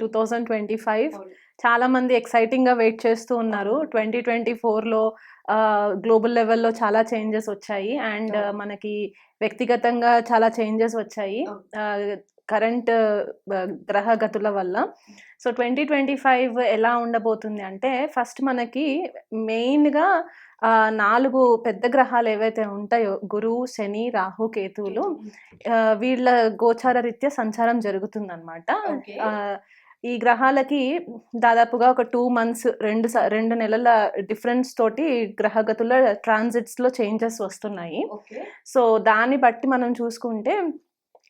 Two thousand twenty five. అవును. చాలా మంది ఎక్సైటింగ్గా వెయిట్ చేస్తూ ఉన్నారు. ట్వంటీ ట్వంటీ ఫోర్లో గ్లోబల్ లెవెల్లో చాలా చేంజెస్ వచ్చాయి. అండ్. మనకి వ్యక్తిగతంగా చాలా చేంజెస్ వచ్చాయి. కరెంట్ గ్రహ గతుల వల్ల. సో ట్వంటీ ట్వంటీ ఫైవ్ ఎలా ఉండబోతుంది అంటే ఫస్ట్ మనకి మెయిన్గా ఆ, నాలుగు పెద్ద గ్రహాలు ఏవైతే ఉంటాయో గురువు శని రాహు కేతువులు వీళ్ళ గోచార రీత్యా సంచారం జరుగుతుందన్నమాట. ఈ గ్రహాలకి దాదాపుగా ఒక టూ మంత్స్ రెండు స- రెండు నెలల డిఫరెన్స్ తోటి గ్రహగతుల ట్రాన్సిట్స్లో చేంజెస్ వస్తున్నాయి. సో దాన్ని బట్టి మనం చూసుకుంటే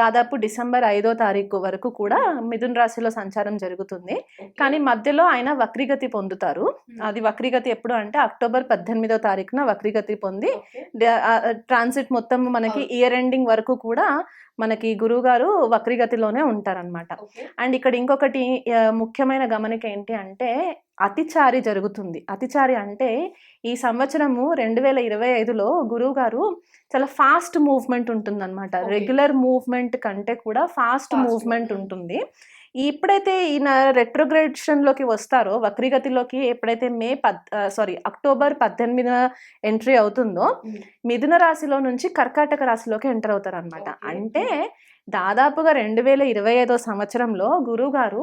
దాదాపు డిసెంబర్ ఐదో తారీఖు వరకు కూడా మిథున్ రాశిలో సంచారం జరుగుతుంది. కానీ మధ్యలో ఆయన వక్రీగతి పొందుతారు. అది వక్రీగతి ఎప్పుడు అంటే అక్టోబర్ పద్దెనిమిదో తారీఖున వక్రీగతి పొంది ట్రాన్సిట్ మొత్తం మనకి. ఇయర్ ఎండింగ్ వరకు కూడా మనకి గురువు గారు వక్రీగతిలోనే ఉంటారనమాట అండ్ ఇక్కడ ఇంకొకటి ముఖ్యమైన గమనిక ఏంటి అంటే అతిచారి జరుగుతుంది. అతిచారి అంటే ఈ సంవత్సరము రెండు వేల ఇరవై ఐదులో గురువు గారు చాలా ఫాస్ట్ మూవ్మెంట్ ఉంటుందన్నమాట. రెగ్యులర్ మూవ్మెంట్ కంటే కూడా ఫాస్ట్ మూవ్మెంట్. ఉంటుంది. ఎప్పుడైతే ఈయన retrogression లోకి వస్తారో వక్రీగతిలోకి ఎప్పుడైతే మే పద్ సారీ అక్టోబర్ పద్దెనిమిదిన ఎంట్రీ అవుతుందో. మిథున రాశిలో నుంచి కర్కాటక రాశిలోకి ఎంటర్ అవుతారు అనమాట. అంటే దాదాపుగా రెండు వేల ఇరవై ఐదో సంవత్సరంలో గురువు గారు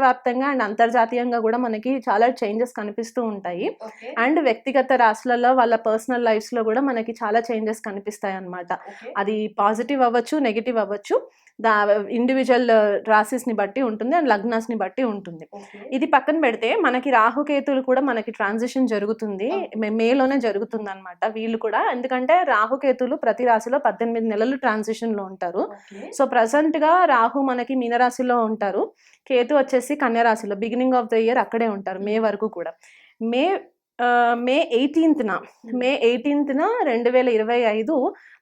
దేశవ్యాప్తంగా అండ్ అంతర్జాతీయంగా కూడా మనకి చాలా చేంజెస్ కనిపిస్తూ ఉంటాయి. అండ్ వ్యక్తిగత రాశులలో వాళ్ళ పర్సనల్ లైఫ్స్లో కూడా మనకి చాలా చేంజెస్ కనిపిస్తాయి అన్నమాట ఓకే. అది పాజిటివ్ అవ్వచ్చు నెగిటివ్ అవ్వచ్చు. దా ఇండివిజువల్ రాశిస్ని బట్టి ఉంటుంది అండ్ లగ్నాస్ని బట్టి ఉంటుంది. ఇది పక్కన పెడితే మనకి రాహుకేతులు కూడా మనకి ట్రాన్సిషన్ జరుగుతుంది. మే- మేలోనే జరుగుతుంది అనమాట వీళ్ళు కూడా. ఎందుకంటే రాహుకేతులు ప్రతి రాశిలో పద్దెనిమిది నెలలు ట్రాన్సిషన్లో ఉంటారు. సో ప్రజెంట్గా రాహు మనకి మీనరాశిలో ఉంటారు. కేతు వచ్చేసి కన్యా రాశిలో బిగినింగ్ ఆఫ్ ద ఇయర్ అక్కడే ఉంటారు మే వరకు కూడా. మే మే ఎయిటీన్త్న మే ఎయిటీన్త్న రెండు వేల ఇరవై ఐదు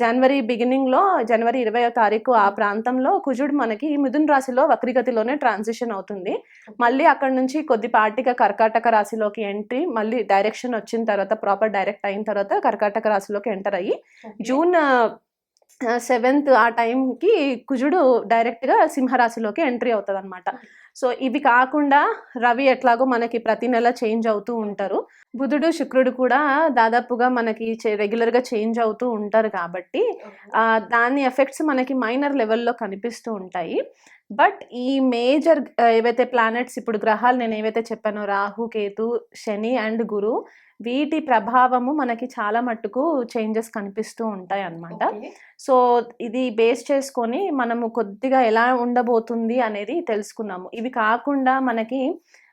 జనవరి బిగినింగ్లో జనవరి ఇరవై తారీఖు ఆ ప్రాంతంలో కుజుడు మనకి మిథున్ రాశిలో వక్రిగతిలోనే ట్రాన్సిషన్ అవుతుంది. మళ్ళీ అక్కడ నుంచి కొద్దిపాటిగా కర్కాటక రాశిలోకి ఎంట్రీ మళ్ళీ డైరెక్షన్ వచ్చిన తర్వాత ప్రాపర్ డైరెక్ట్ అయిన తర్వాత కర్కాటక రాశిలోకి ఎంటర్ అయ్యి. జూన్ సెవెంత్ ఆ టైంకి కుజుడు డైరెక్ట్గా సింహరాశిలోకి ఎంట్రీ అవుతుంది అనమాట సో ఇవి కాకుండా రవి ఎట్లాగో మనకి ప్రతి నెల చేంజ్ అవుతూ ఉంటారు. బుధుడు శుక్రుడు కూడా దాదాపుగా మనకి చే- regular గా చేంజ్ అవుతూ ఉంటారు కాబట్టి దాని ఎఫెక్ట్స్ మనకి మైనర్ లెవెల్లో కనిపిస్తూ ఉంటాయి. బట్ ఈ మేజర్ ఏవైతే ప్లానెట్స్ ఇప్పుడు గ్రహాలు నేను ఏవైతే చెప్పానో రాహు కేతు శని అండ్ గురు వీటి ప్రభావము మనకి చాలా మట్టుకు చేంజెస్ కనిపిస్తూ ఉంటాయి అన్నమాట. సో ఇది బేస్ చేసుకొని మనము కొద్దిగా ఎలా ఉండబోతుంది అనేది తెలుసుకున్నాము ఇవి కాకుండా మనకి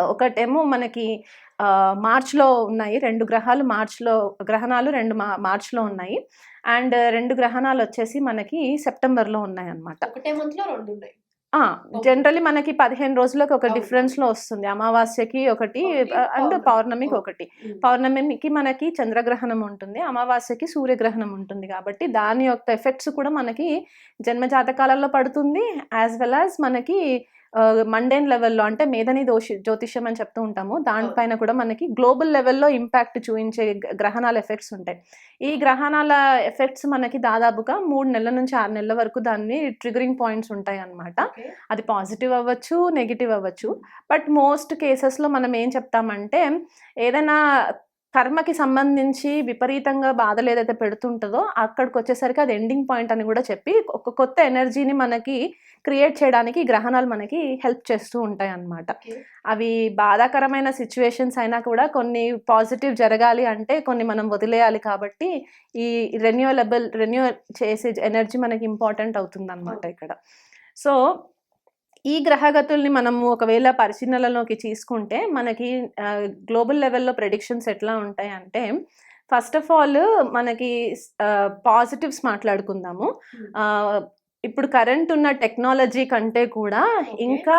ఒకటేమో మనకి మార్చ్లో ఉన్నాయి. రెండు గ్రహాలు మార్చ్లో గ్రహణాలు రెండు మా మార్చ్లో ఉన్నాయి. అండ్ రెండు గ్రహణాలు వచ్చేసి మనకి సెప్టెంబర్లో ఉన్నాయి అన్నమాట ఒకటే మంత్లో రెండు ఉన్నాయి. జనరల్లీ మనకి పదిహేను రోజులకు ఒక. డిఫరెన్స్లో వస్తుంది. అమావాస్యకి ఒకటి అండ్ పౌర్ణమి. పౌర్ణమికి. ఒకటి. పౌర్ణమికి మనకి చంద్రగ్రహణం ఉంటుంది. అమావాస్యకి సూర్యగ్రహణం ఉంటుంది కాబట్టి దాని యొక్క ఎఫెక్ట్స్ కూడా మనకి జన్మ జాతకాలలో పడుతుంది యాజ్ వెల్ యాజ్ మనకి మండేన్ లెవెల్లో అంటే మేధని దోషి జ్యోతిష్యం అని చెప్తూ ఉంటాము. దానిపైన కూడా మనకి గ్లోబల్ లెవెల్లో ఇంపాక్ట్ చూపించే గ్రహణాల ఎఫెక్ట్స్ ఉంటాయి. ఈ గ్రహణాల ఎఫెక్ట్స్ మనకి దాదాపుగా మూడు నెలల నుంచి ఆరు నెలల వరకు దాన్ని ట్రిగరింగ్ పాయింట్స్ ఉంటాయి Okay. అది పాజిటివ్ అవ్వచ్చు నెగిటివ్ అవ్వచ్చు. బట్ మోస్ట్ కేసెస్లో మనం ఏం చెప్తామంటే ఏదైనా కర్మకి సంబంధించి విపరీతంగా బాధలు ఏదైతే పెడుతుంటుందో అక్కడికి వచ్చేసరికి అది ఎండింగ్ పాయింట్ అని కూడా చెప్పి ఒక కొత్త ఎనర్జీని మనకి క్రియేట్ చేయడానికి గ్రహణాలు మనకి హెల్ప్ చేస్తూ ఉంటాయి అన్నమాట. అవి బాధాకరమైన సిచ్యువేషన్స్ అయినా కూడా కొన్ని పాజిటివ్ జరగాలి అంటే కొన్ని మనం వదిలేయాలి కాబట్టి ఈ రెన్యూవలబుల్ రెన్యూ చేసే ఎనర్జీ మనకి ఇంపార్టెంట్ అవుతుంది అనమాట ఇక్కడ. సో ఈ గ్రహగతుల్ని మనము ఒకవేళ పరిశీలనలోకి తీసుకుంటే మనకి గ్లోబల్ లెవెల్లో ప్రెడిక్షన్స్ ఎట్లా ఉంటాయి అంటే ఫస్ట్ ఆఫ్ ఆల్ మనకి పాజిటివ్స్ మాట్లాడుకుందాము. ఇప్పుడు కరెంట్ ఉన్న టెక్నాలజీ కంటే కూడా. ఇంకా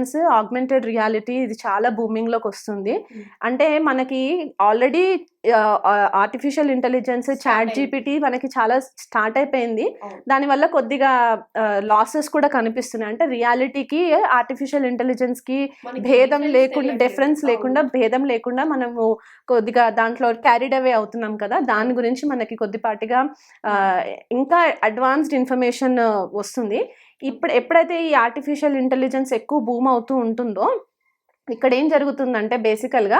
ఆగ్మెంటెడ్ రియాలిటీ ఇది చాలా బూమింగ్లోకి వస్తుంది Hmm. అంటే మనకి already artificial intelligence chat. GPT మనకి చాలా స్టార్ట్ అయిపోయింది. దానివల్ల కొద్దిగా లాసెస్ కూడా కనిపిస్తున్నాయి అంటే రియాలిటీకి ఆర్టిఫిషియల్ ఇంటెలిజెన్స్కి మనకి భేదం లేకుండా. డిఫరెన్స్ లేకుండా. భేదం లేకుండా మనము కొద్దిగా దాంట్లో క్యారీడ్ అవే అవుతున్నాం కదా దాని గురించి మనకి కొద్దిపాటిగా ఆ, ఇంకా అడ్వాన్స్డ్ ఇన్ఫర్మేషన్ వస్తుంది ఇప్పుడు ఎప్పుడైతే ఈ ఆర్టిఫిషియల్ ఇంటెలిజెన్స్ ఎక్కువ బూమ్ అవుతూ ఉంటుందో ఇక్కడ ఏం జరుగుతుందంటే బేసికల్గా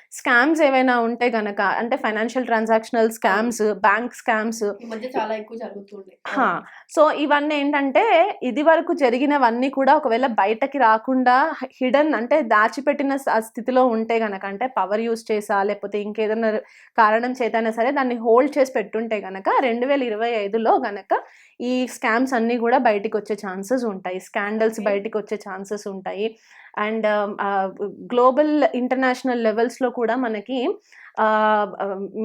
స్కామ్స్ ఏవైనా ఉంటే గనక అంటే financial transactional scams bank scams చాలా ఎక్కువ జరుగుతుంది హా. సో ఇవన్నీ ఏంటంటే ఇది వరకు జరిగినవన్నీ కూడా ఒకవేళ బయటకి రాకుండా హిడెన్ అంటే దాచిపెట్టిన స్థితిలో ఉంటే గనక అంటే పవర్ యూస్ చేసా లేకపోతే ఇంకేదైనా కారణం చేతైనా సరే దాన్ని హోల్డ్ చేసి పెట్టుంటే గనక రెండు వేల ఇరవై ఐదులో గనక ఈ స్కామ్స్ అన్నీ కూడా బయటికి వచ్చే ఛాన్సెస్ ఉంటాయి స్కాండల్స్. బయటికి వచ్చే ఛాన్సెస్ ఉంటాయి అండ్ గ్లోబల్ ఇంటర్నేషనల్ లెవెల్స్లో కూడా మనకి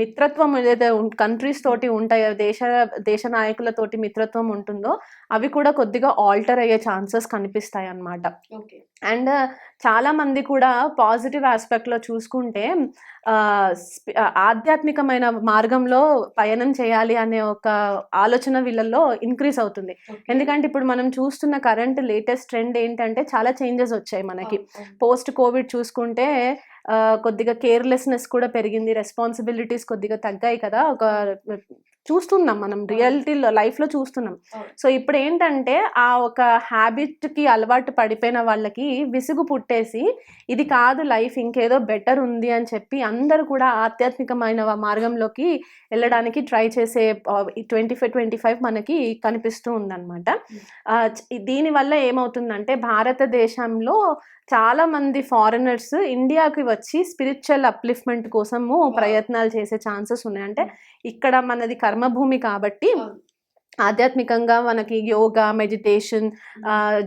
మిత్రత్వం ఏదైతే కంట్రీస్ తోటి ఉంటాయో దేశ దేశ నాయకులతోటి మిత్రత్వం ఉంటుందో అవి కూడా కొద్దిగా ఆల్టర్ అయ్యే ఛాన్సెస్ కనిపిస్తాయి అన్నమాట అండ్ చాలా మంది కూడా పాజిటివ్ ఆస్పెక్ట్లో చూసుకుంటే ఆధ్యాత్మికమైన మార్గంలో పయనం చేయాలి అనే ఒక ఆలోచన వీళ్ళల్లో ఇంక్రీజ్ అవుతుంది. ఎందుకంటే ఇప్పుడు మనం చూస్తున్న కరెంట్ లేటెస్ట్ ట్రెండ్ ఏంటంటే చాలా చేంజెస్ వచ్చాయి మనకి. పోస్ట్ కోవిడ్ చూసుకుంటే కొద్దిగా కేర్లెస్నెస్ కూడా పెరిగింది. రెస్పాన్సిబిలిటీస్ కొద్దిగా తగ్గాయి కదా. ఒక చూస్తున్నాం మనం రియాలిటీలో లైఫ్లో చూస్తున్నాం. సో ఇప్పుడు ఏంటంటే ఆ ఒక హ్యాబిట్కి అలవాటు పడిపోయిన వాళ్ళకి విసుగు పుట్టేసి ఇది కాదు లైఫ్ ఇంకేదో బెటర్ ఉంది అని చెప్పి అందరూ కూడా ఆధ్యాత్మికమైన మార్గంలోకి వెళ్ళడానికి ట్రై చేసే ట్వంటీ ఫైవ్ ట్వంటీ ఫైవ్ మనకి కనిపిస్తూ ఉందన్నమాట. దీనివల్ల ఏమవుతుందంటే భారతదేశంలో చాలా మంది ఫారినర్స్ ఇండియాకి వచ్చి స్పిరిచువల్ అప్లిఫ్ట్మెంట్ కోసము ప్రయత్నాలు చేసే ఛాన్సెస్ ఉన్నాయి. అంటే ఇక్కడ మనది కర్మభూమి కాబట్టి. ఆధ్యాత్మికంగా మనకి యోగా మెడిటేషన్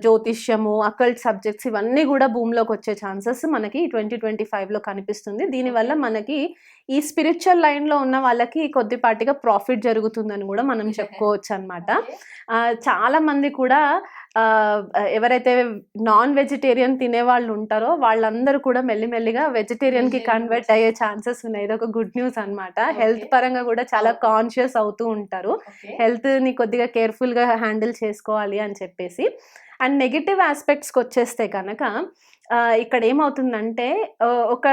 జ్యోతిష్యము అకల్ట్ సబ్జెక్ట్స్ ఇవన్నీ కూడా భూమిలోకి వచ్చే ఛాన్సెస్ మనకి ట్వంటీ ట్వంటీ ఫైవ్లో కనిపిస్తుంది దీనివల్ల మనకి ఈ స్పిరిచువల్ లైన్లో ఉన్న వాళ్ళకి కొద్దిపాటిగా ప్రాఫిట్ జరుగుతుందని కూడా మనం చెప్పుకోవచ్చు అనమాట చాలా మంది కూడా ఎవరైతే నాన్ వెజిటేరియన్ తినే వాళ్ళు ఉంటారో వాళ్ళందరూ కూడా మెల్లిమెల్లిగా వెజిటేరియన్కి కన్వర్ట్ అయ్యే ఛాన్సెస్ ఉన్నాయి. ఇది ఒక గుడ్ న్యూస్ అన్నమాట హెల్త్. పరంగా కూడా చాలా. కాన్షియస్ అవుతూ ఉంటారు. హెల్త్ని కొద్దిగా కేర్ఫుల్గా హ్యాండిల్ చేసుకోవాలి అని చెప్పేసి. అండ్ నెగిటివ్ ఆస్పెక్ట్స్కి వచ్చేస్తే కనుక ఇక్కడ ఏమవుతుందంటే ఒక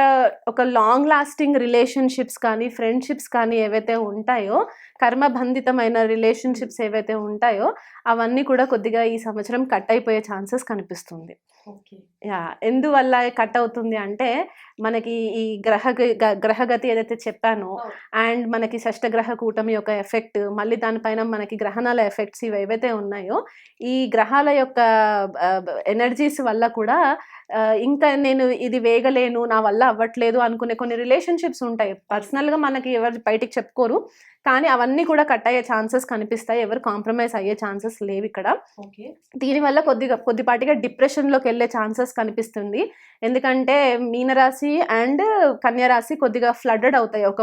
ఒక లాంగ్ లాస్టింగ్ రిలేషన్షిప్స్ కానీ ఫ్రెండ్షిప్స్ కానీ ఏవైతే ఉంటాయో కర్మబంధితమైన రిలేషన్షిప్స్ ఏవైతే ఉంటాయో అవన్నీ కూడా కొద్దిగా ఈ సంవత్సరం కట్ అయిపోయే ఛాన్సెస్ కనిపిస్తుంది. యా ఎందువల్ల కట్ అవుతుంది అంటే మనకి ఈ గ్రహ గ- గ్రహగతి ఏదైతే చెప్పానో. అండ్ మనకి షష్టగ్రహ కూటమి యొక్క ఎఫెక్ట్ మళ్ళీ దానిపైన మనకి గ్రహణాల ఎఫెక్ట్స్ ఇవి ఏవైతే ఉన్నాయో ఈ గ్రహాల యొక్క ఎనర్జీస్ వల్ల కూడా ఇంకా నేను ఇది వేగలేను నా వల్ల అవ్వట్లేదు అనుకునే కొన్ని రిలేషన్షిప్స్ ఉంటాయి. పర్సనల్గా మనకి ఎవరు బయటికి చెప్పుకోరు కానీ అవన్నీ కూడా కట్ అయ్యే ఛాన్సెస్ కనిపిస్తాయి. ఎవరు కాంప్రమైజ్ అయ్యే ఛాన్సెస్ లేవు ఇక్కడ. దీనివల్ల కొద్దిగా కొద్దిపాటిగా డిప్రెషన్లోకి వెళ్ళే ఛాన్సెస్ కనిపిస్తుంది. ఎందుకంటే మీనరాశి అండ్ కన్యరాశి కొద్దిగా ఫ్లడ్డెడ్ అవుతాయి. ఒక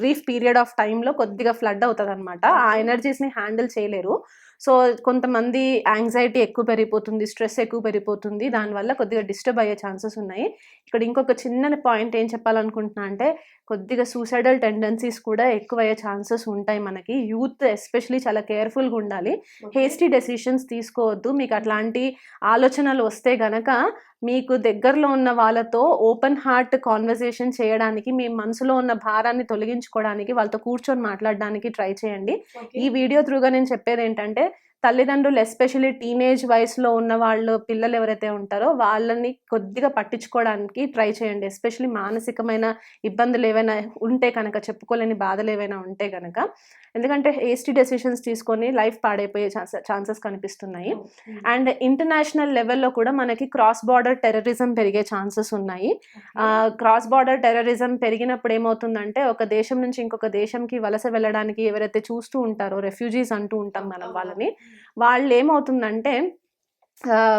బ్రీఫ్ పీరియడ్ ఆఫ్ టైంలో కొద్దిగా ఫ్లడ్ అవుతుంది అనమాట ఆ ఎనర్జీస్ని హ్యాండిల్ చేయలేరు. సో కొంతమంది యాంగ్జైటీ ఎక్కువ పెరిగిపోతుంది స్ట్రెస్ ఎక్కువ పెరిగిపోతుంది. దానివల్ల కొద్దిగా డిస్టర్బ్ అయ్యే ఛాన్సెస్ ఉన్నాయి. ఇక్కడ ఇంకొక చిన్న పాయింట్ ఏం చెప్పాలనుకుంటున్నా అంటే కొద్దిగా సూసైడల్ టెండెన్సీస్ కూడా ఎక్కువ అయ్యే ఛాన్సెస్ ఉంటాయి మనకి. యూత్ ఎస్పెషలీ చాలా కేర్ఫుల్గా ఉండాలి. హేస్టీ డెసిషన్స్ తీసుకోవద్దు. మీకు అట్లాంటి ఆలోచనలు వస్తే గనక మీకు దగ్గరలో ఉన్న వాళ్ళతో ఓపెన్ హార్ట్ కాన్వర్సేషన్ చేయడానికి మీ మనసులో ఉన్న భారాన్ని తొలగించుకోవడానికి వాళ్ళతో కూర్చొని మాట్లాడడానికి ట్రై చేయండి. ఈ వీడియో త్రూగా నేను చెప్పేది ఏంటంటే తల్లిదండ్రులు ఎస్పెషల్లీ టీనేజ్ వయసులో ఉన్న వాళ్ళు పిల్లలు ఎవరైతే ఉంటారో వాళ్ళని కొద్దిగా పట్టించుకోవడానికి ట్రై చేయండి. ఎస్పెషల్లీ మానసికమైన ఇబ్బందులు ఏవైనా ఉంటే కనుక చెప్పుకోలేని బాధలు ఏవైనా ఉంటే కనుక. ఎందుకంటే ఏస్టీ డెసిషన్స్ తీసుకొని లైఫ్ పాడైపోయే ఛాన్సెస్ కనిపిస్తున్నాయి. అండ్ ఇంటర్నేషనల్ లెవెల్లో కూడా మనకి క్రాస్ బార్డర్ టెర్రరిజం పెరిగే ఛాన్సెస్ ఉన్నాయి. క్రాస్ బార్డర్ టెర్రరిజం పెరిగినప్పుడు ఏమవుతుందంటే ఒక దేశం నుంచి ఇంకొక దేశంకి వలస వెళ్ళడానికి ఎవరైతే చూస్తూ ఉంటారో రెఫ్యూజీస్ అంటూ ఉంటాం మనం వాళ్ళని వాళ్ళు ఏమవుతుందంటే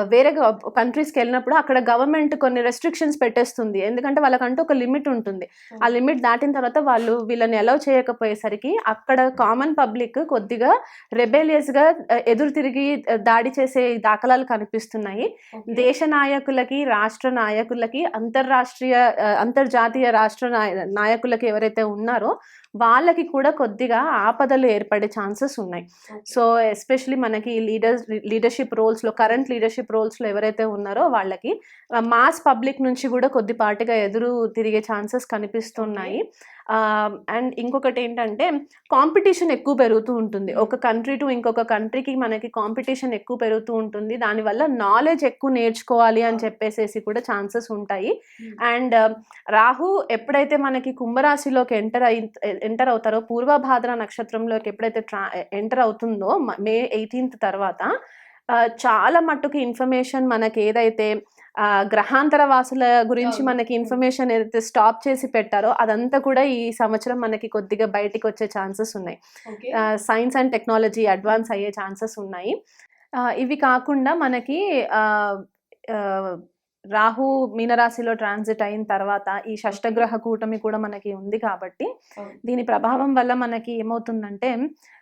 వేరే కంట్రీస్కి వెళ్ళినప్పుడు అక్కడ గవర్నమెంట్ కొన్ని రెస్ట్రిక్షన్స్ పెట్టేస్తుంది. ఎందుకంటే వాళ్ళకంటూ ఒక లిమిట్ ఉంటుంది. ఆ లిమిట్ దాటిన తర్వాత వాళ్ళు వీళ్ళని అలౌ చేయకపోయేసరికి అక్కడ కామన్ పబ్లిక్ కొద్దిగా రెబేలియస్గా ఎదురు తిరిగి దాడి చేసే దాఖలాలు కనిపిస్తున్నాయి. దేశ నాయకులకి రాష్ట్ర నాయకులకి అంతర్రాష్ట్రీయ అంతర్జాతీయ రాష్ట్ర నాయ- నాయకులకి ఎవరైతే ఉన్నారో వాళ్ళకి కూడా కొద్దిగా ఆపదలు ఏర్పడే ఛాన్సెస్ ఉన్నాయి. సో ఎస్పెషలీ మనకి లీడర్స్ లీడర్షిప్ రోల్స్లో కరెంట్ ఇంపార్టెంట్ లీడర్షిప్ రోల్స్లో ఎవరైతే ఉన్నారో వాళ్ళకి మాస్ పబ్లిక్ నుంచి కూడా కొద్దిపాటిగా ఎదురు తిరిగే ఛాన్సెస్ కనిపిస్తున్నాయి. అండ్ ఇంకొకటి ఏంటంటే కాంపిటీషన్ ఎక్కువ పెరుగుతూ ఉంటుంది. ఒక కంట్రీ టు ఇంకొక కంట్రీకి మనకి కాంపిటీషన్ ఎక్కువ పెరుగుతూ ఉంటుంది. దానివల్ల నాలెడ్జ్ ఎక్కువ నేర్చుకోవాలి అని చెప్పేసేసి కూడా ఛాన్సెస్ ఉంటాయి. అండ్ రాహు ఎప్పుడైతే మనకి కుంభరాశిలోకి ఎంటర్ అయి ఎంటర్ అవుతారో పూర్వభాద్ర నక్షత్రంలోకి ఎప్పుడైతే ట్రా ఎంటర్ అవుతుందో మ- ఎయిటీన్త్ తర్వాత చాలా మట్టుకు ఇన్ఫర్మేషన్ మనకి ఏదైతే గ్రహాంతర వాసుల గురించి. మనకి ఇన్ఫర్మేషన్ ఏదైతే స్టాప్ చేసి పెట్టారో అదంతా కూడా ఈ సంవత్సరం మనకి కొద్దిగా బయటికి వచ్చే ఛాన్సెస్ ఉన్నాయి. సైన్స్ అండ్ టెక్నాలజీ అడ్వాన్స్ అయ్యే ఛాన్సెస్ ఉన్నాయి. ఇవి కాకుండా మనకి రాహు మీనరాశిలో ట్రాన్సిట్ అయిన తర్వాత ఈ షష్టగ్రహ కూటమి కూడా మనకి ఉంది కాబట్టి. దీని ప్రభావం వల్ల మనకి ఏమవుతుందంటే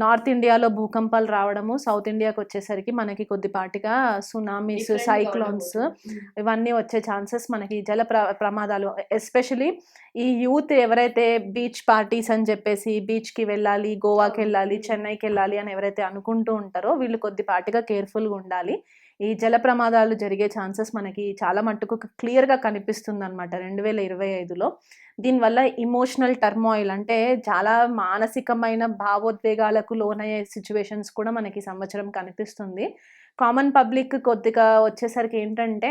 నార్త్ ఇండియాలో భూకంపాలు రావడము సౌత్ ఇండియాకి వచ్చేసరికి మనకి కొద్దిపాటిగా సునామీస్ సైక్లోన్స్. ఉమ్. ఇవన్నీ వచ్చే ఛాన్సెస్ మనకి జల ప్ర ప్రమాదాలు ఎస్పెషలీ ఈ యూత్ ఎవరైతే బీచ్ పార్టీస్ అని చెప్పేసి బీచ్కి వెళ్ళాలి గోవాకి. వెళ్ళాలి చెన్నైకి వెళ్ళాలి అని ఎవరైతే అనుకుంటూ ఉంటారో వీళ్ళు కొద్దిపాటిగా కేర్ఫుల్గా ఉండాలి ఈ జల ప్రమాదాలు జరిగే ఛాన్సెస్ మనకి చాలా మట్టుకు క్లియర్గా కనిపిస్తుంది అనమాట రెండు వేల ఇరవై ఐదులో. దీనివల్ల ఇమోషనల్ టర్మాయిల్ అంటే చాలా మానసికమైన భావోద్వేగాలకు లోనయ్యే సిచ్యువేషన్స్ కూడా మనకి సంవత్సరం కనిపిస్తుంది. కామన్ పబ్లిక్ కొద్దిగా వచ్చేసరికి ఏంటంటే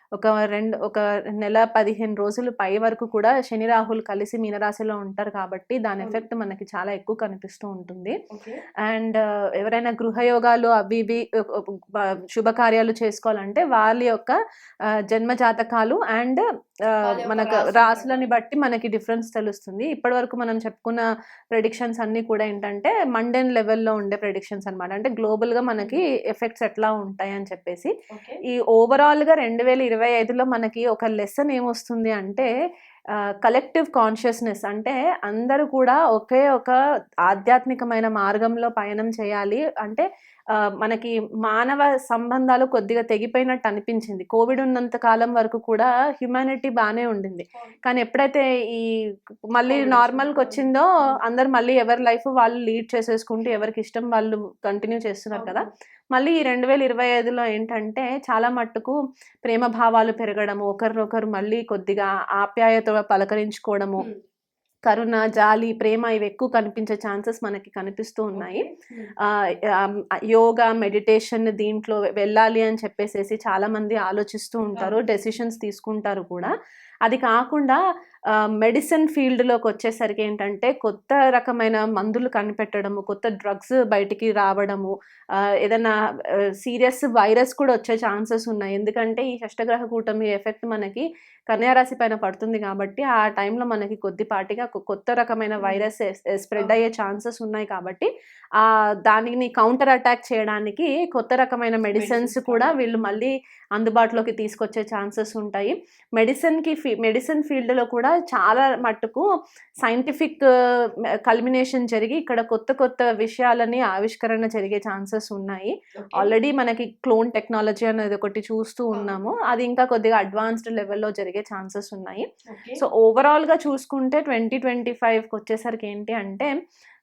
ఒక రెండు ఒక నెల పదిహేను రోజులు పై వరకు కూడా శని రాహులు కలిసి మీనరాశిలో ఉంటారు కాబట్టి దాని. ఎఫెక్ట్ మనకి చాలా ఎక్కువ కనిపిస్తూ ఉంటుంది అండ్ ఎవరైనా గృహయోగాలు అవి ఇవి శుభకార్యాలు చేసుకోవాలంటే వాళ్ళ యొక్క జన్మ జాతకాలు అండ్ మనకు రాసులని బట్టి మనకి డిఫరెన్స్ తెలుస్తుంది. ఇప్పటి వరకు మనం చెప్పుకున్న ప్రెడిక్షన్స్ అన్నీ కూడా ఏంటంటే మండెన్ లెవెల్లో ఉండే ప్రెడిక్షన్స్ అనమాట అంటే గ్లోబల్గా మనకి ఎఫెక్ట్స్ ఎట్లా ఉంటాయి అని చెప్పేసి. ఈ ఓవరాల్గా రెండు వేల ఇరవై ఐదులో మనకి ఒక లెసన్ ఏమొస్తుంది అంటే కలెక్టివ్ కాన్షియస్నెస్ అంటే అందరూ కూడా ఒకే ఒక ఆధ్యాత్మికమైన మార్గంలో పయనం చేయాలి. అంటే మనకి మానవ సంబంధాలు కొద్దిగా తెగిపోయినట్టు అనిపించింది. కోవిడ్ ఉన్నంత కాలం వరకు కూడా హ్యుమానిటీ బాగానే ఉండింది. కానీ ఎప్పుడైతే ఈ మళ్ళీ నార్మల్కి వచ్చింది. వచ్చిందో అందరు మళ్ళీ ఎవరి లైఫ్ వాళ్ళు లీడ్ చేసేసుకుంటూ ఎవరికి ఇష్టం వాళ్ళు కంటిన్యూ చేస్తున్నారు కదా. మళ్ళీ ఈ రెండు వేల ఇరవై ఐదులో ఏంటంటే చాలా మట్టుకు ప్రేమ భావాలు పెరగడము ఒకరినొకరు మళ్ళీ కొద్దిగా ఆప్యాయత పలకరించుకోవడము కరుణ జాలి ప్రేమ ఇవి ఎక్కువ కనిపించే ఛాన్సెస్ మనకి కనిపిస్తూ ఉన్నాయి. యోగా మెడిటేషన్ దీంట్లో వెళ్ళాలి అని చెప్పేసేసి చాలా మంది ఆలోచిస్తూ ఉంటారు. డెసిషన్స్ తీసుకుంటారు కూడా. అది కాకుండా మెడిసిన్ ఫీల్డ్లోకి వచ్చేసరికి ఏంటంటే కొత్త రకమైన మందులు కనిపెట్టడము కొత్త డ్రగ్స్ బయటికి రావడము ఏదైనా సీరియస్ వైరస్ కూడా వచ్చే ఛాన్సెస్ ఉన్నాయి ఎందుకంటే ఈ షష్టగ్రహ కూటమి ఎఫెక్ట్ మనకి కన్యారాశి పైన పడుతుంది కాబట్టి ఆ టైంలో మనకి కొద్దిపాటిగా కొత్త రకమైన. వైరస్ స్ప్రెడ్ అయ్యే ఛాన్సెస్ ఉన్నాయి కాబట్టి ఆ దానిని కౌంటర్ అటాక్ చేయడానికి కొత్త రకమైన మెడిసిన్స్ కూడా. వీళ్ళు మళ్ళీ అందుబాటులోకి తీసుకొచ్చే ఛాన్సెస్ ఉంటాయి మెడిసిన్కి ఫీ మెడిసిన్ ఫీల్డ్లో కూడా చాలా మట్టుకు సైంటిఫిక్ కల్మినేషన్ జరిగి ఇక్కడ కొత్త కొత్త విషయాలని ఆవిష్కరణ జరిగే ఛాన్సెస్ ఉన్నాయి. ఆల్రెడీ మనకి క్లోన్ టెక్నాలజీ అనేది ఒకటి చూస్తూ ఉన్నాము. అది ఇంకా కొద్దిగా అడ్వాన్స్డ్ లెవెల్లో జరిగే ఛాన్సెస్ ఉన్నాయి. సో ఓవరాల్గా చూసుకుంటే ట్వంటీ ట్వంటీ ఫైవ్కి వచ్చేసరికి ఏంటి అంటే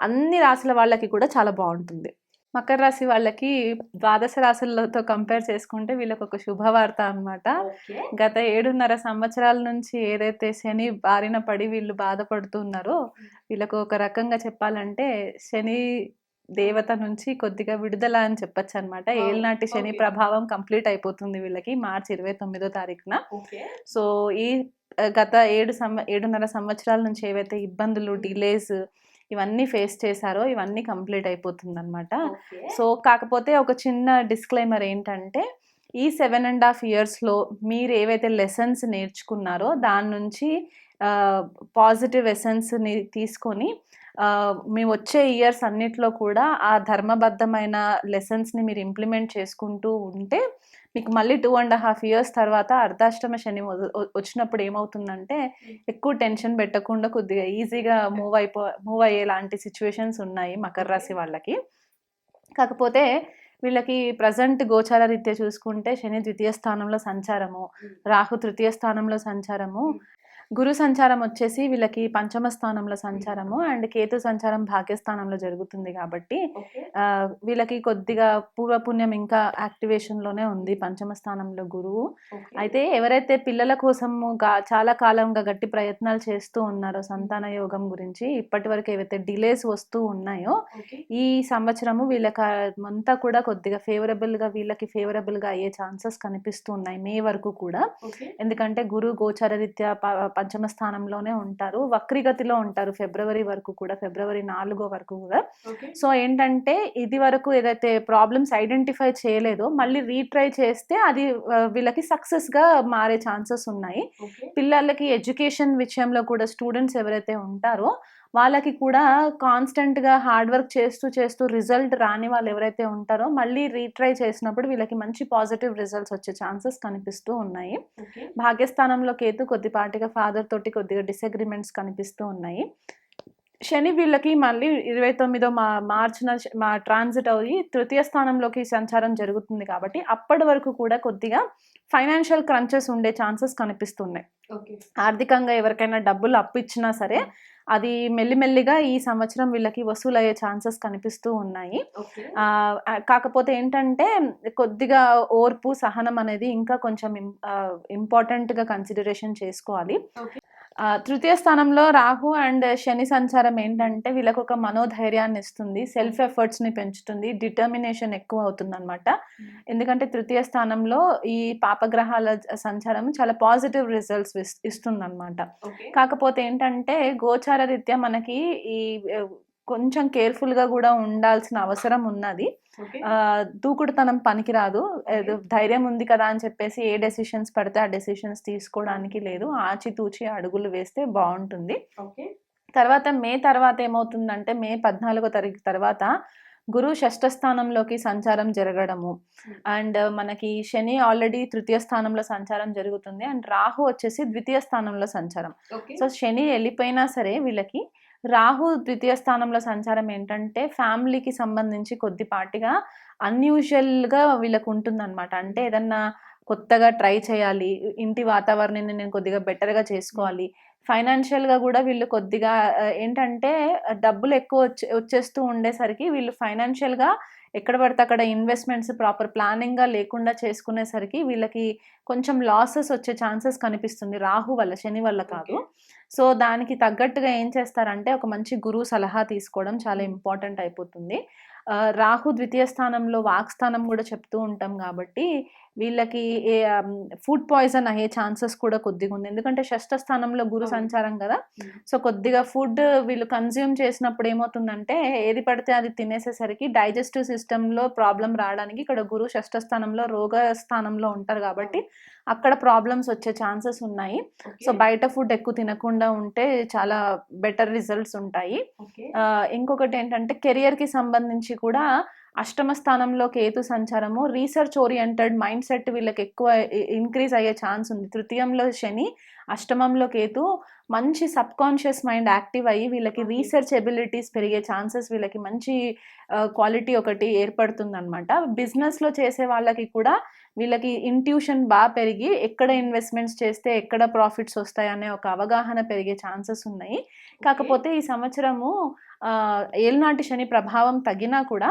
అన్ని రాసుల వాళ్ళకి కూడా చాలా బాగుంటుంది. మకర రాశి వాళ్ళకి ద్వాదశ రాశులతో కంపేర్ చేసుకుంటే వీళ్ళకి ఒక శుభవార్త అన్నమాట. ఓకే. గత ఏడున్నర సంవత్సరాల నుంచి ఏదైతే శని బారిన పడి వీళ్ళు బాధపడుతున్నారో వీళ్ళకు ఒక రకంగా చెప్పాలంటే శని దేవత నుంచి కొద్దిగా విడుదల అని చెప్పొచ్చు అనమాట. ఏళ్ళనాటి శని. ప్రభావం కంప్లీట్ అయిపోతుంది వీళ్ళకి మార్చి ఇరవై తొమ్మిదో తారీఖున. సో ఈ గత ఏడు సంవ ఏడున్నర సంవత్సరాల నుంచి ఏవైతే ఇబ్బందులు డిలేస్ ఇవన్నీ ఫేస్ చేశారో ఇవన్నీ కంప్లీట్ అయిపోతుంది అనమాట సో కాకపోతే ఒక చిన్న డిస్క్లైమర్ ఏంటంటే ఈ సెవెన్ అండ్ హాఫ్ ఇయర్స్లో మీరు ఏవైతే లెసన్స్ నేర్చుకున్నారో దాని నుంచి పాజిటివ్ ఎసెన్స్ని తీసుకొని మీ వచ్చే ఇయర్స్ అన్నిట్లో కూడా ఆ ధర్మబద్ధమైన లెసన్స్ని మీరు ఇంప్లిమెంట్ చేసుకుంటూ ఉంటే మీకు మళ్ళీ టూ అండ్ హాఫ్ ఇయర్స్ తర్వాత అర్ధాష్టమ శని వచ్చినప్పుడు ఏమవుతుందంటే ఎక్కువ టెన్షన్ పెట్టకుండా కొద్దిగా ఈజీగా మూవ్ అయిపో మూవ్ అయ్యేలాంటి సిచ్యువేషన్స్ ఉన్నాయి మకర రాశి వాళ్ళకి. కాకపోతే వీళ్ళకి ప్రజెంట్ గోచార రీత్యా చూసుకుంటే శని ద్వితీయ స్థానంలో సంచారము రాహు తృతీయ స్థానంలో సంచారము గురు సంచారం వచ్చేసి వీళ్ళకి పంచమ స్థానంలో సంచారము అండ్ కేతు సంచారం భాగ్యస్థానంలో జరుగుతుంది కాబట్టి వీళ్ళకి కొద్దిగా పూర్వపుణ్యం ఇంకా యాక్టివేషన్లోనే ఉంది పంచమ స్థానంలో గురువు. అయితే ఎవరైతే పిల్లల కోసము చాలా కాలంగా గట్టి ప్రయత్నాలు చేస్తూ ఉన్నారో సంతాన యోగం గురించి ఇప్పటి వరకు ఏవైతే డిలేస్ వస్తూ ఉన్నాయో ఈ సంవత్సరము వీళ్ళకి అంతా కూడా కొద్దిగా ఫేవరబుల్గా వీళ్ళకి ఫేవరబుల్గా అయ్యే ఛాన్సెస్ కనిపిస్తూ ఉన్నాయి మే వరకు కూడా. ఎందుకంటే గురు గోచర రీత్యా పంచమ స్థానంలోనే ఉంటారు. వక్రిగతిలో ఉంటారు ఫిబ్రవరి వరకు కూడా ఫిబ్రవరి నాలుగో వరకు కూడా. సో ఏంటంటే ఇది వరకు ఏదైతే ప్రాబ్లమ్స్ ఐడెంటిఫై చేయలేదో మళ్ళీ రీట్రై చేస్తే అది వీళ్ళకి సక్సెస్గా మారే ఛాన్సెస్ ఉన్నాయి. పిల్లలకి ఎడ్యుకేషన్ విషయంలో కూడా స్టూడెంట్స్ ఎవరైతే ఉంటారో వాళ్ళకి కూడా కాన్స్టెంట్గా హార్డ్ వర్క్ చేస్తూ చేస్తూ రిజల్ట్ రాని వాళ్ళు ఎవరైతే ఉంటారో మళ్ళీ రీట్రై చేసినప్పుడు వీళ్ళకి మంచి పాజిటివ్ రిజల్ట్స్ వచ్చే ఛాన్సెస్ కనిపిస్తూ ఉన్నాయి. భాగ్యస్థానంలో కేతు కొద్దిపాటిగా ఫాదర్ తోటి కొద్దిగా డిసగ్రిమెంట్స్ కనిపిస్తూ ఉన్నాయి. శని వీళ్ళకి మళ్ళీ ఇరవై తొమ్మిదో మా మార్చిన మా ట్రాన్సిట్ అయ్యి తృతీయ స్థానంలోకి సంచారం జరుగుతుంది కాబట్టి అప్పటి వరకు కూడా కొద్దిగా ఫైనాన్షియల్ క్రంచెస్ ఉండే ఛాన్సెస్ కనిపిస్తున్నాయి. ఆర్థికంగా ఎవరికైనా డబ్బులు అప్పు ఇచ్చినా సరే అది మెల్లిమెల్లిగా ఈ సంవత్సరం వీళ్ళకి వసూలయ్యే ఛాన్సెస్ కనిపిస్తూ ఉన్నాయి. కాకపోతే ఏంటంటే కొద్దిగా ఓర్పు సహనం అనేది ఇంకా కొంచెం ఇంపార్టెంట్గా కన్సిడరేషన్ చేసుకోవాలి. తృతీయ స్థానంలో రాహు అండ్ శని సంచారం ఏంటంటే వీళ్ళకి ఒక మనోధైర్యాన్ని ఇస్తుంది సెల్ఫ్ ఎఫర్ట్స్ని పెంచుతుంది డిటర్మినేషన్ ఎక్కువ అవుతుంది అనమాట ఎందుకంటే తృతీయ స్థానంలో ఈ పాపగ్రహాల సంచారం చాలా పాజిటివ్ రిజల్ట్స్ ఇస్తుంది అనమాట కాకపోతే ఏంటంటే గోచార రీత్యా మనకి ఈ కొంచెం కేర్ఫుల్గా కూడా ఉండాల్సిన అవసరం ఉన్నది. దూకుడుతనం పనికిరాదు. ధైర్యం ఉంది కదా అని చెప్పేసి ఏ డెసిషన్స్ పడితే ఆ డెసిషన్స్ తీసుకోవడానికి లేదు. ఆచితూచి అడుగులు వేస్తే బాగుంటుంది. తర్వాత మే తర్వాత ఏమవుతుందంటే మే పద్నాలుగో తారీఖు తర్వాత గురు షష్ఠ స్థానంలోకి సంచారం జరగడము. అండ్ మనకి శని ఆల్రెడీ తృతీయ స్థానంలో సంచారం జరుగుతుంది. అండ్ రాహు వచ్చేసి ద్వితీయ స్థానంలో సంచారం. సో శని వెళ్ళిపోయినా సరే వీళ్ళకి రాహు ద్వితీయ స్థానంలో సంచారం ఏంటంటే ఫ్యామిలీకి సంబంధించి కొద్దిపాటిగా అన్యూజువల్గా వీళ్ళకు ఉంటుందన్నమాట. అంటే ఏదన్నా కొత్తగా ట్రై చేయాలి ఇంటి వాతావరణాన్ని నేను కొద్దిగా బెటర్గా చేసుకోవాలి. ఫైనాన్షియల్గా కూడా వీళ్ళు కొద్దిగా ఏంటంటే డబ్బులు ఎక్కువ వచ్చే వచ్చేస్తూ ఉండేసరికి వీళ్ళు ఫైనాన్షియల్గా ఎక్కడ పడితే అక్కడ ఇన్వెస్ట్మెంట్స్ ప్రాపర్ ప్లానింగ్గా లేకుండా చేసుకునేసరికి వీళ్ళకి కొంచెం లాసెస్ వచ్చే ఛాన్సెస్ కనిపిస్తుంది రాహు వల్ల శని వల్ల కాదు. సో దానికి తగ్గట్టుగా ఏం చేస్తారంటే ఒక మంచి గురువు సలహా తీసుకోవడం చాలా ఇంపార్టెంట్ అయిపోతుంది. రాహు ద్వితీయ స్థానంలో వాక్ స్థానం కూడా చెప్తూ ఉంటాం కాబట్టి వీళ్ళకి ఏ ఫుడ్ పాయిజన్ అయ్యే ఛాన్సెస్ కూడా కొద్దిగా ఉంది. ఎందుకంటే షష్ఠ స్థానంలో గురు. సంచారం కదా. సో కొద్దిగా ఫుడ్ వీళ్ళు కన్జ్యూమ్ చేసినప్పుడు ఏమవుతుందంటే ఏది పడితే అది తినేసేసరికి డైజెస్టివ్ సిస్టంలో ప్రాబ్లం రావడానికి ఇక్కడ గురు షష్ఠ స్థానంలో రోగ స్థానంలో ఉంటారు కాబట్టి అక్కడ ప్రాబ్లమ్స్ వచ్చే ఛాన్సెస్ ఉన్నాయి. సో బయట ఫుడ్ ఎక్కువ తినకుండా ఉంటే చాలా బెటర్ రిజల్ట్స్ ఉంటాయి. ఇంకొకటి ఏంటంటే కెరియర్కి సంబంధించి కూడా అష్టమ స్థానంలో కేతు సంచారము రీసెర్చ్ ఓరియంటెడ్ మైండ్ సెట్ వీళ్ళకి ఎక్కువ ఇంక్రీజ్ అయ్యే ఛాన్స్ ఉంది. తృతీయంలో శని అష్టమంలో కేతు మంచి సబ్ కాన్షియస్ మైండ్ యాక్టివ్ అయ్యి వీళ్ళకి. రీసెర్చ్ ఎబిలిటీస్ పెరిగే ఛాన్సెస్ వీళ్ళకి మంచి క్వాలిటీ ఒకటి ఏర్పడుతుంది అనమాట బిజినెస్లో చేసే వాళ్ళకి కూడా వీళ్ళకి ఇంట్యూషన్ బాగా పెరిగి ఎక్కడ ఇన్వెస్ట్మెంట్స్ చేస్తే ఎక్కడ ప్రాఫిట్స్ వస్తాయనే ఒక అవగాహన పెరిగే ఛాన్సెస్ ఉన్నాయి. కాకపోతే ఈ సంవత్సరము ఏలినాటి శని ప్రభావం తగ్గినా కూడా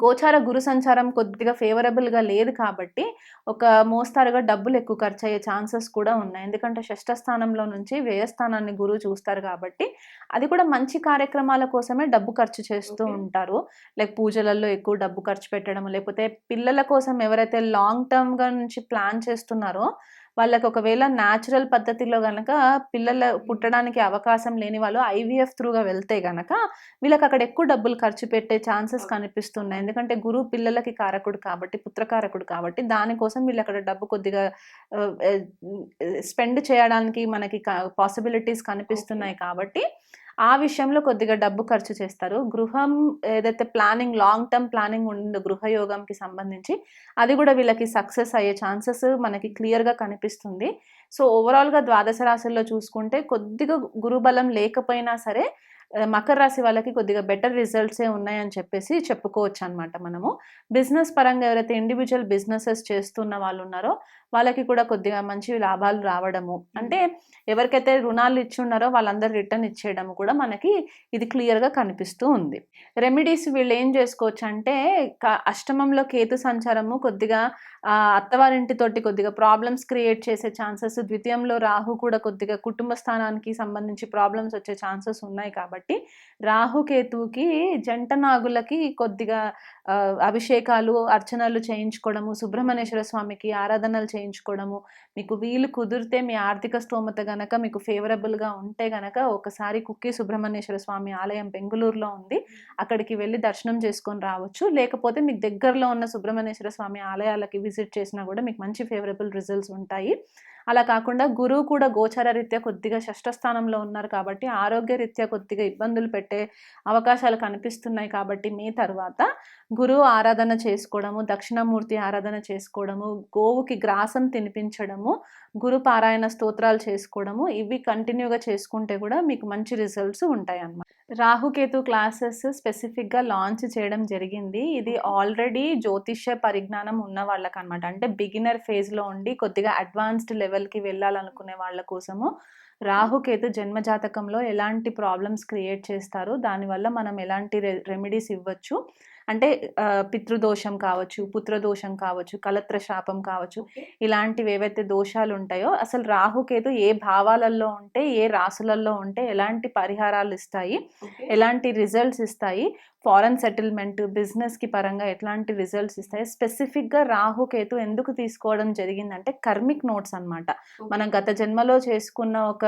గోచార గురు సంచారం కొద్దిగా ఫేవరబుల్గా లేదు కాబట్టి ఒక మోస్తారుగా డబ్బులు ఎక్కువ ఖర్చు అయ్యే ఛాన్సెస్ కూడా ఉన్నాయి ఎందుకంటే షష్ఠ స్థానంలో నుంచి వ్యయస్థానాన్ని గురువు చూస్తారు కాబట్టి అది కూడా మంచి కార్యక్రమాల కోసమే డబ్బు ఖర్చు చేస్తూ. ఉంటారు లైక్ పూజలలో ఎక్కువ డబ్బు ఖర్చు పెట్టడం లేకపోతే పిల్లల కోసం ఎవరైతే లాంగ్ టర్మ్గా నుంచి ప్లాన్ చేస్తున్నారో వాళ్ళకి ఒకవేళ న్యాచురల్ పద్ధతిలో గనక పిల్లల పుట్టడానికి అవకాశం లేని వాళ్ళు ఐవీఎఫ్ త్రూగా వెళ్తే గనక వీళ్ళకి అక్కడ ఎక్కువ డబ్బులు ఖర్చు పెట్టే ఛాన్సెస్ కనిపిస్తున్నాయి. ఎందుకంటే గురువు పిల్లలకి కారకుడు కాబట్టి పుత్రకారకుడు కాబట్టి దానికోసం వీళ్ళు అక్కడ డబ్బు కొద్దిగా స్పెండ్ చేయడానికి మనకి పాసిబిలిటీస్ కనిపిస్తున్నాయి కాబట్టి ఆ విషయంలో కొద్దిగా డబ్బు ఖర్చు చేస్తారు. గృహం ఏదైతే ప్లానింగ్ లాంగ్ టర్మ్ ప్లానింగ్ ఉందో గృహయోగంకి సంబంధించి అది కూడా వీళ్ళకి సక్సెస్ అయ్యే ఛాన్సెస్ మనకి క్లియర్గా కనిపిస్తుంది. సో ఓవరాల్గా ద్వాదశ రాశుల్లో చూసుకుంటే కొద్దిగా గురుబలం లేకపోయినా సరే మకర రాశి వాళ్ళకి కొద్దిగా బెటర్ రిజల్ట్సే ఉన్నాయని చెప్పేసి చెప్పుకోవచ్చు అనమాట మనము. బిజినెస్ పరంగా ఎవరైతే ఇండివిజువల్ బిజినెసెస్ చేస్తున్న వాళ్ళు ఉన్నారో వాళ్ళకి కూడా కొద్దిగా మంచి లాభాలు రావడము. అంటే ఎవరికైతే రుణాలు ఇచ్చి ఉన్నారో వాళ్ళందరూ రిటర్న్ ఇచ్చేయడం కూడా మనకి ఇది క్లియర్గా కనిపిస్తూ ఉంది. రెమెడీస్ వీళ్ళు ఏం చేసుకోవచ్చు అంటే అష్టమంలో కేతు సంచారము కొద్దిగా అత్తవారింటితోటి కొద్దిగా ప్రాబ్లమ్స్ క్రియేట్ చేసే ఛాన్సెస్ ద్వితీయంలో రాహు కూడా కొద్దిగా కుటుంబ స్థానానికి సంబంధించి ప్రాబ్లమ్స్ వచ్చే ఛాన్సెస్ ఉన్నాయి కాబట్టి రాహు కేతువుకి జంట నాగులకి కొద్దిగా అభిషేకాలు అర్చనలు చేయించుకోవడము సుబ్రహ్మణ్యేశ్వర స్వామికి ఆరాధనలు చేయించుకోవడము మీకు వీలు కుదిరితే మీ ఆర్థిక స్తోమత గనక మీకు ఫేవరబుల్గా ఉంటే గనక ఒకసారి కుక్కి సుబ్రహ్మణ్యేశ్వర స్వామి ఆలయం బెంగళూరులో ఉంది. అక్కడికి వెళ్ళి దర్శనం చేసుకొని రావచ్చు. లేకపోతే మీకు దగ్గరలో ఉన్న సుబ్రహ్మణ్యేశ్వర స్వామి ఆలయాలకి విజిట్ చేసినా కూడా మీకు మంచి ఫేవరబుల్ రిజల్ట్స్ ఉంటాయి. అలా కాకుండా గురువు కూడా గోచర రీత్యా కొద్దిగా షష్ఠ స్థానంలో ఉన్నారు కాబట్టి ఆరోగ్య రీత్యా కొద్దిగా ఇబ్బందులు పెట్టే అవకాశాలు కనిపిస్తున్నాయి కాబట్టి మీ తర్వాత గురువు ఆరాధన చేసుకోవడము దక్షిణామూర్తి ఆరాధన చేసుకోవడము గోవుకి గ్రాసం తినిపించడము గురు పారాయణ స్తోత్రాలు చేసుకోవడము ఇవి కంటిన్యూగా చేసుకుంటే కూడా మీకు మంచి రిజల్ట్స్ ఉంటాయి అన్నమాట రాహుకేతు క్లాసెస్ స్పెసిఫిక్గా లాంచ్ చేయడం జరిగింది. ఇది ఆల్రెడీ జ్యోతిష్య పరిజ్ఞానం ఉన్న వాళ్ళకి అనమాట అంటే బిగినర్ ఫేజ్లో ఉండి కొద్దిగా అడ్వాన్స్డ్ లెవెల్కి వెళ్ళాలనుకునే వాళ్ళ కోసము రాహుకేతు జన్మజాతకంలో ఎలాంటి ప్రాబ్లమ్స్ క్రియేట్ చేస్తారు దానివల్ల మనం ఎలాంటి రె రెమెడీస్ ఇవ్వచ్చు. అంటే పితృదోషం కావచ్చు పుత్రదోషం కావచ్చు కలత్ర శాపం కావచ్చు ఇలాంటివి ఏవైతే దోషాలు ఉంటాయో అసలు రాహుకేతు ఏ భావాలలో ఉంటే ఏ రాసులలో ఉంటే ఎలాంటి పరిహారాలు ఇస్తాయి ఎలాంటి రిజల్ట్స్ ఇస్తాయి ఫారెన్ సెటిల్మెంట్ బిజినెస్కి పరంగా ఎట్లాంటి రిజల్ట్స్ ఇస్తాయి స్పెసిఫిక్గా రాహుకేతు ఎందుకు తీసుకోవడం జరిగిందంటే కర్మిక్ నోట్స్ అన్నమాట. మనం గత జన్మలో చేసుకున్న ఒక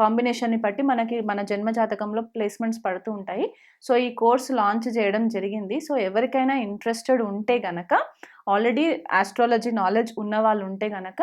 కాంబినేషన్ని బట్టి మనకి మన జన్మ జాతకంలో ప్లేస్మెంట్స్ పడుతూ ఉంటాయి. సో ఈ కోర్స్ లాంచ్ చేయడం జరిగింది. సో ఎవరికైనా ఇంట్రెస్టెడ్ ఉంటే గనక ఆల్రెడీ ఆస్ట్రాలజీ నాలెడ్జ్ ఉన్న వాళ్ళు ఉంటే గనక